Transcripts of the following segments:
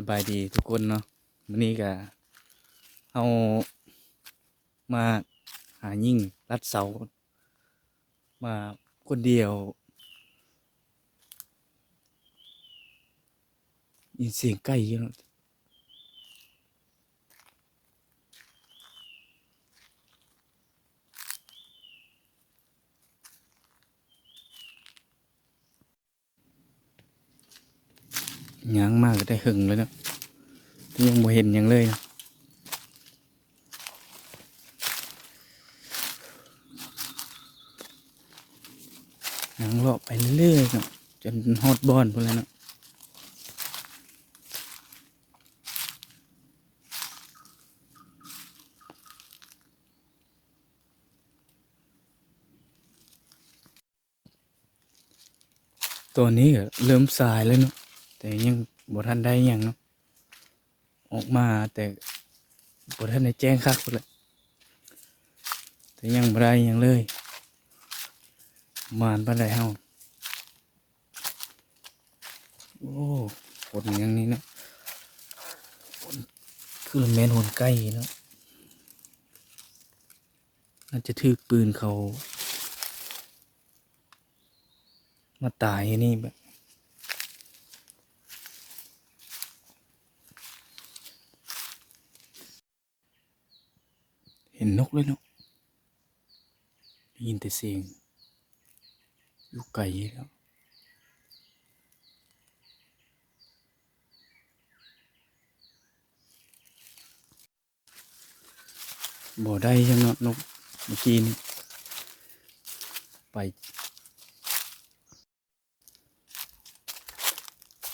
สบายดีทุกคนเนาะวันนี้ก็เอามาหายิ่งรัดเสา มาคนเดียว ยินเสียงไก่เยอะ ยางมากก็ได้หึงเลยเนาะยังบ่เห็นยังเลยเนาะยางเลาะไปเรื่อยๆเนาะจนฮอดบอนพุ่นแล้วเนาะตัวนี้ก็เริ่มสายแล้วเนาะ แต่ยังบ่ทันได้ยังเนาะออกมาแต่บ่ทันได้แจ้งคักพุ่นแหละแต่ยังบ่ได้ยังเลย มานปานใดเฮาโอ้ฝนอย่างนี้เนาะฝนคือแมนหนไก่เนาะน่าจะถือปืนเขา มาตายนี่แบบ เห็นนกเลยเนาะได้ยินแต่เสียงอยู่ไกลแล้วบ่ได้ยังเนาะนกเมื่อกี้นี่ไป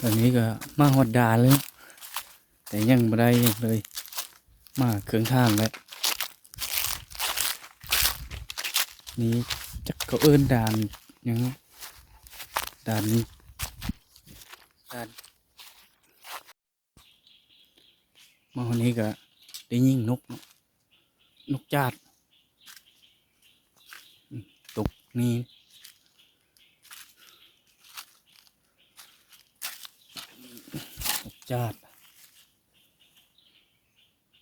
ตอนนี้ก็มาหอดดาเลย แต่ยังไม่ได้ยังเลย มาเครื่องทางแล้ว นี่จักเขาเอิ้นด่านหยังด่านนี้ด่านมาวันนี้ก็ได้ยิงนกเนาะนกจาดอืมตกนี่นกจาด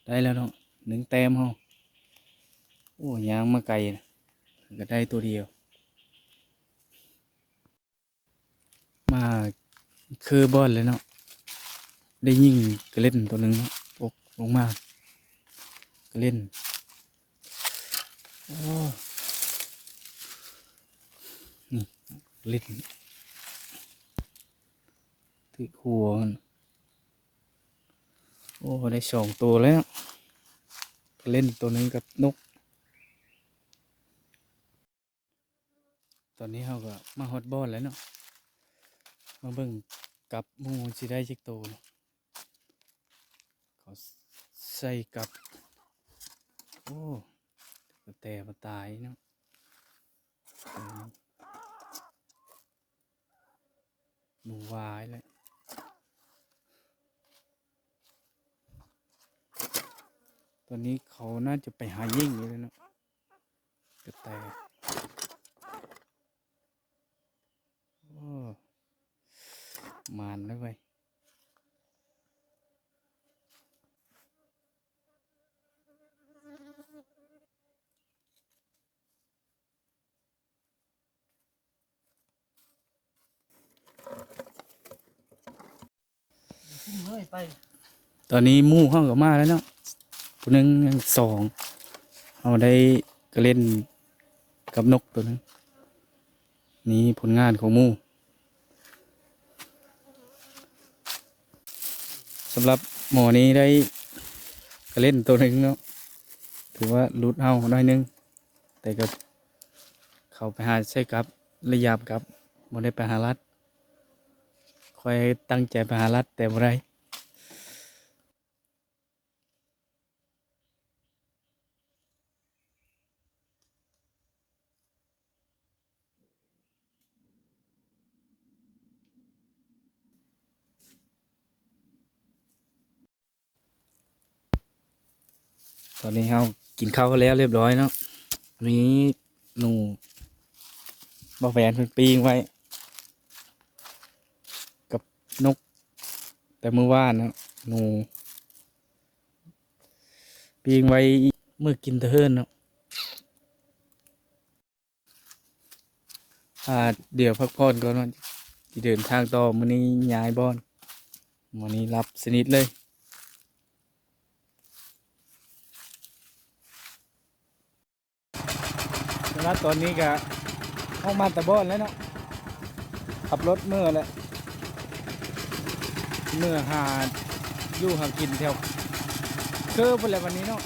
ได้แล้วเนาะหนึ่งแต้มเฮาโอ้ยางมาไกลนะ ก็ได้ตัวเดียว มาคือบอลเลยเนาะได้ยิงก็เล่นตัวหนึ่งเนกลงมาก็เล่นโอ้นี่เล่นติดหัวมันโอ้ ได้สองตัวแล้ว เล่นตัวหนึงกับนก อนนี้เราก็มาฮอตบอลแล้วเนาะ มาเบิ่งกับมูสิได้จิกโตเขาใส่กับ โอ้แต่มาตายเนาะอืมหนูวายเลยตอนนี้เขาน่าจะไปหายิ่งอยู่เลยเนาะกระแตโอ้ มานแล้วเว้ยเฮ้ยไปตอนนี้หมู่เข้ากับมาแล้วเนาะตัวหนึงยังสอง เอาได้ก็เล่นกับนกตัวหนึง นี่ผลงานของหมู่ สำหรับหมอนี้ได้กเล่นตัวหนึ่งเนาะถือว่าลุดเอาหน่อยหนึง แต่ก็เขาไปหาใช่กับระยาบกับบ่ได้ไปหารัดคอยตั้งใจไปหารัดแต่บ่ได้ ตอนนี้เรากินข้าวกันแล้วเรียบร้อยเนาะนี้หนูบอแฟนเป็นปีงไว้ กับนก แต่เมื่อวานนะหนูปีงไว้เมื่อกินเทเฮินเนาะอ่าเดี๋ยวพักผ่อนก่อนเนาะที่เดินทางต่อมื้อนี้ย้ายบอนมื้อนี้รับสนิทเลย แล้วตอนนี้ก็ออกมาตะบอนแล้วเนาะขับรถเมื่อแหละเมื่อหาอยู่หากินแถวคือไปเลยวันนี้เนาะ